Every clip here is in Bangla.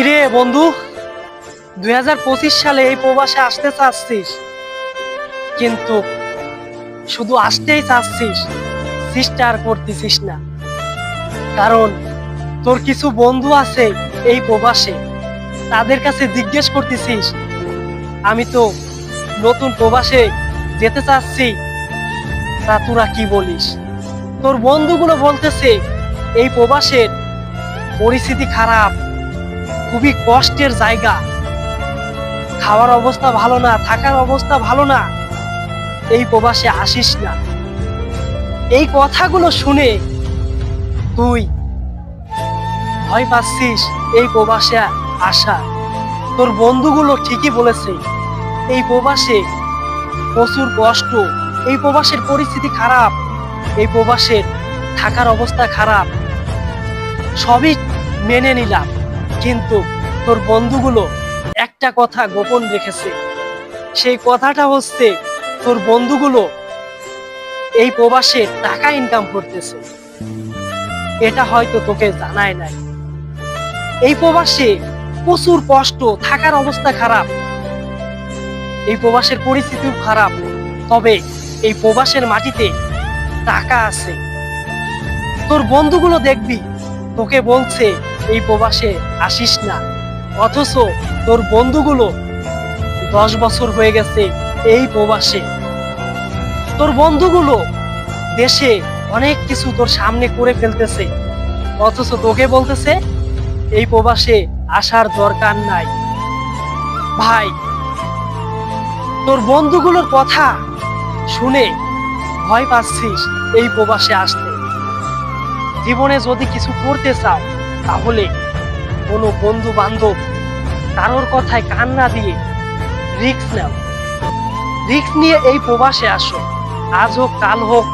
কিরে বন্ধু? দু হাজার পঁচিশ সালে এই প্রবাসে আসতে চাচ্ছিস। কিন্তু শুধু আসতেই চাচ্ছিস আর করতেছিস না। কারণ তোর কিছু বন্ধু আছে এই প্রবাসে। তাদের কাছে জিজ্ঞেস করতেছিস, আমি তো নতুন প্রবাসে যেতে চাচ্ছি, তা তোরা কি বলিস? তোর বন্ধুগুলো বলতেছে, এই প্রবাসের পরিস্থিতি খারাপ। খুবই কষ্টের জায়গা। খাওয়ার অবস্থা ভালো না, থাকার অবস্থা ভালো না। এই প্রবাসে আসিস না। এই কথাগুলো শুনে তুই ভয় পাচ্ছিস এই প্রবাসে আসা। তোর বন্ধুগুলো ঠিকই বলেছে, এই প্রবাসে প্রচুর কষ্ট, এই প্রবাসের পরিস্থিতি খারাপ, এই প্রবাসের থাকার অবস্থা খারাপ। সবই মেনে নিলাম। কিন্তু তোর বন্ধুগুলো একটা কথা গোপন রেখেছে। সেই কথাটা হচ্ছে, তোর বন্ধুগুলো এই প্রবাসে টাকা ইনকাম করতেছে। এটা হয়তো তোকে জানায় নাই। এই প্রবাসে প্রচুর কষ্ট, থাকার অবস্থা খারাপ। এই প্রবাসের পরিস্থিতিও খারাপ। তবে এই প্রবাসের মাটিতে টাকা আছে। তোর বন্ধুগুলো দেখবি, তোকে বলছে এই প্রবাসে আসিস না। অথচ তোর বন্ধুগুলো দশ বছর হয়ে গেছে এই প্রবাসে। তোর বন্ধুগুলো দেশে অনেক কিছু তোর সামনে করে ফেলতেছে। অথচ তোকে বলতেছে, এই প্রবাসে আসার দরকার নাই। ভাই, তোর বন্ধুগুলোর কথা শুনে ভয় পাচ্ছিস এই প্রবাসে আসতে। জীবনে যদি কিছু করতে চাও তাহলে কোনো বন্ধু বান্ধব কারোর কথায় কান না দিয়ে রিক্স নাও। রিক্স নিয়ে এই প্রবাসে আসো। আজ হোক, কাল হোক,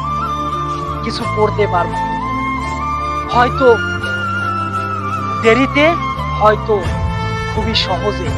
কিছু করতে পারব। হয়তো দেরিতে, হয়তো খুবই সহজে।